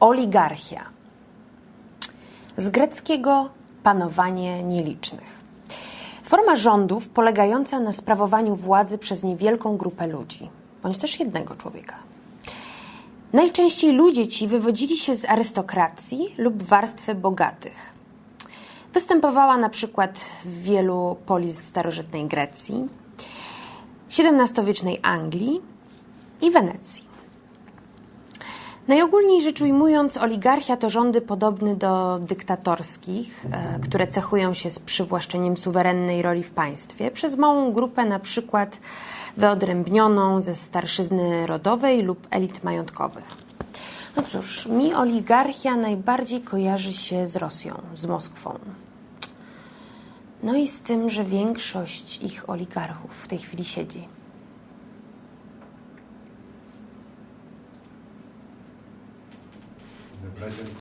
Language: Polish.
Oligarchia. Z greckiego panowanie nielicznych. Forma rządów polegająca na sprawowaniu władzy przez niewielką grupę ludzi, bądź też jednego człowieka. Najczęściej ludzie ci wywodzili się z arystokracji lub warstwy bogatych. Występowała na przykład w wielu polis starożytnej Grecji, XVII-wiecznej Anglii i Wenecji. Najogólniej rzecz ujmując, oligarchia to rządy podobne do dyktatorskich, e, które cechują się z przywłaszczeniem suwerennej roli w państwie przez małą grupę, na przykład wyodrębnioną ze starszyzny rodowej lub elit majątkowych. No cóż, mi oligarchia najbardziej kojarzy się z Rosją, z Moskwą. No i z tym, że większość ich oligarchów w tej chwili siedzi. present